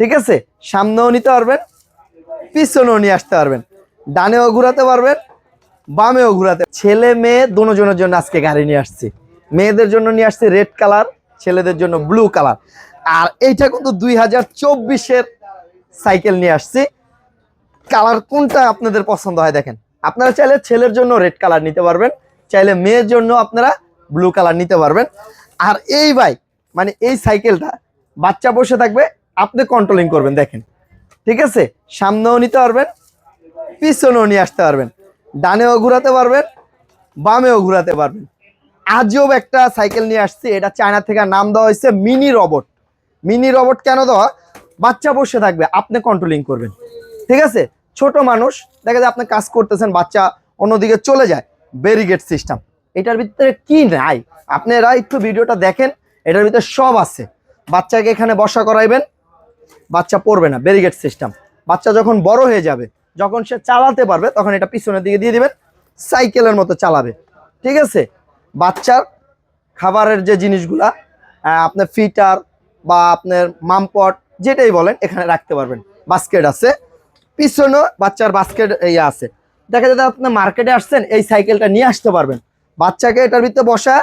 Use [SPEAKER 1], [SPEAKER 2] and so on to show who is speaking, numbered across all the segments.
[SPEAKER 1] ঠিক আছে? সামনেও নিতে পারবেন, পিছনেও নিয়ে আসতে পারবেন। ডানেও ঘুরাতে পারবেন, বামেও ঘুরাতে ছেলে মেয়ে দুজনের জন্য আজকে গাড়ি নিয়ে আসছি। মেয়েদের জন্য নিয়ে আসছি রেড কালার, ছেলেদের জন্য ব্লু কালার। আর এইটা কিন্তু দুই হাজার চব্বিশের সাইকেল নিয়ে আসছি। কালার কোনটা আপনাদের পছন্দ হয় দেখেন। আপনারা চাইলে ছেলের জন্য রেড কালার নিতে পারবেন, চাইলে মেয়ের জন্য আপনারা ব্লু কালার নিতে পারবেন। আর এই বাইক মানে এই সাইকেলটা বাচ্চা বসে থাকবে আপনি কন্ট্রোলিং করবেন, দেখেন। ঠিক আছে? সামনেও নিতে পারবেন, পিছনেও নিয়ে আসতে পারবেন। ডানেও ঘুরাতে পারবেন, বামেও ঘুরাতে পারবেন। আজও একটা সাইকেল নিয়ে আসছি, এটা চায়না থেকে নাম দেওয়া হয়েছে মিনি রবট মিনি রবট কেন দেওয়া? বাচ্চা বসে থাকবে, আপনি কন্ট্রোলিং করবেন। ঠিক আছে? ছোট মানুষ, দেখা যায় আপনি কাজ করতেছেন, বাচ্চা অন্যদিকে চলে যায়। ব্যারিগেড সিস্টেম এটার ভিতরে কি নাই আপনারা একটু ভিডিওটা দেখেন, এটার ভিতরে সব আছে। বাচ্চাকে এখানে বসা করাইবেন বাচ্চা পড়বে না ব্যারিগেড সিস্টেম বাচ্চা যখন বড় হয়ে যাবে, যখন সে চালাতে পারবে, তখন এটা পিছনের দিকে দিয়ে দিবেন সাইকেলের মতো চালাবে। ঠিক আছে? বাচ্চার খাবারের যে জিনিসগুলা আপনার ফিটার বা আপনার মামপট, যেটাই বলেন, এখানে রাখতে পারবেন। বাস্কেট আছে। পিছনে বাচ্চার বাস্কেট এই আছে। দেখা যাচ্ছে আপনি মার্কেটে আসছেন, এই সাইকেলটা নিয়ে আসতে পারবেন। বাচ্চাকে এটার ভিতরে বসা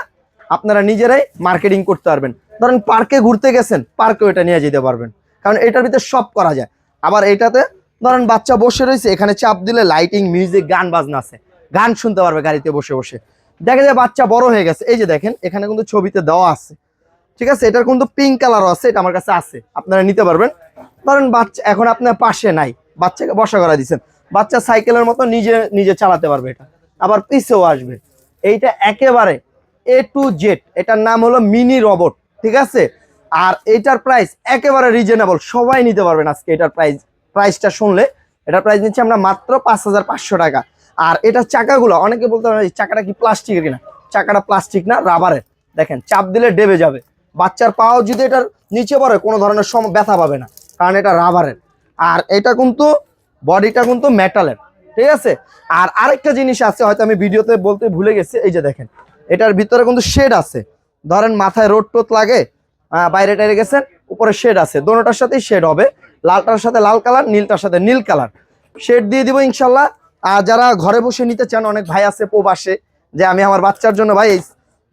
[SPEAKER 1] আপনারা নিজেরাই মার্কেটিং করতে পারবেন। ধরেন পার্কে ঘুরতে গেছেন পার্কেও এটা নিয়ে যেতে পারবেন। কারণ এটার ভিতরে সব করা যায়। আবার এটাতে ধরেন বাচ্চা বসে রয়েছে, এখানে চাপ দিলে লাইটিং মিউজিক গান, বাজনা আছে। গান শুনতে পারবে গাড়িতে বসে বসে। দেখা যায় বাচ্চা বড় হয়ে গেছে। এই যে দেখেন, এখানে কিন্তু ছবিতে দেওয়া আছে। ঠিক আছে, এটার কিন্তু পিঙ্ক কালারও আছে, এটা আমার কাছে আছে। আপনারা নিতে পারবেন। ধরেন বাচ্চা, এখন আপনার পাশে নাই, বাচ্চাকে বসা করা দিচ্ছেন। বাচ্চা সাইকেলের মতো নিজে নিজে চালাতে পারবে এটা। আবার পিছেও আসবে। এইটা একেবারে এ টু জেড এটার নাম হলো মিনি রবট ঠিক আছে? আর এটার প্রাইস একেবারে রিজনেবল সবাই নিতে পারবেন আজকে এটার প্রাইস প্রাইসটা শুনলে, এটার প্রাইস নিচ্ছি আমরা মাত্র পাঁচ হাজার পাঁচশো টাকা। আর এটার চাকাগুলো, অনেকে বলতে পারে এই চাকাটা কি প্লাস্টিকের কিনা? চাকাটা প্লাস্টিক না রাবারের দেখেন, চাপ দিলে ডেবে যাবে। বাচ্চার পাও যদি এটার নিচে পড়ে, কোনো ধরনের সম, ব্যথা পাবে না, কারণ এটা রাবারের আর এটা কিন্তু বডিটা কিন্তু মেটালের ঠিক আছে? আর আরেকটা জিনিস আছে, হয়তো আমি ভিডিওতে বলতে ভুলে গেছি, এই যে দেখেন, এটার ভিতরে কিন্তু শেড আছে। ধরেন, মাথায় রোদ টোদ লাগে বাইরে টাইরে গেছেন, উপরে শেড আছে। দোনোটার সাথেই শেড হবে। লালটার সাথে লাল কালার, নীলটার সাথে নীল কালার। শেড দিয়ে দিব ইনশাল্লাহ। আর যারা ঘরে বসে নিতে চান, অনেক ভাই আছে প্রবাসে, যে আমি আমার বাচ্চার জন্য ভাই এই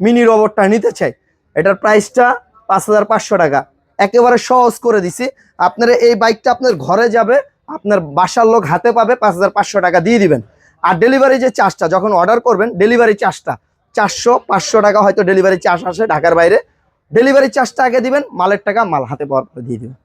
[SPEAKER 1] মিনি রোবটটা নিতে চাই। এটার প্রাইসটা পাঁচ হাজার পাঁচশো টাকা। একেবারে সহজ করে দিছি। আপনার এই বাইকটা আপনার ঘরে যাবে, আপনার বাসার লোক হাতে পাবে, পাঁচ হাজার পাঁচশো টাকা দিয়ে দিবেন। আর ডেলিভারি যে চার্জটা, যখন অর্ডার করবেন, ডেলিভারি চার্জটা চারশো পাঁচশো টাকা হয়তো ডেলিভারি চার্জ আসে ঢাকার বাইরে। ডেলিভারি চার্জটা আগে দিবেন মালের টাকা মাল হাতে পাওয়ার পরে দিয়ে দিবেন।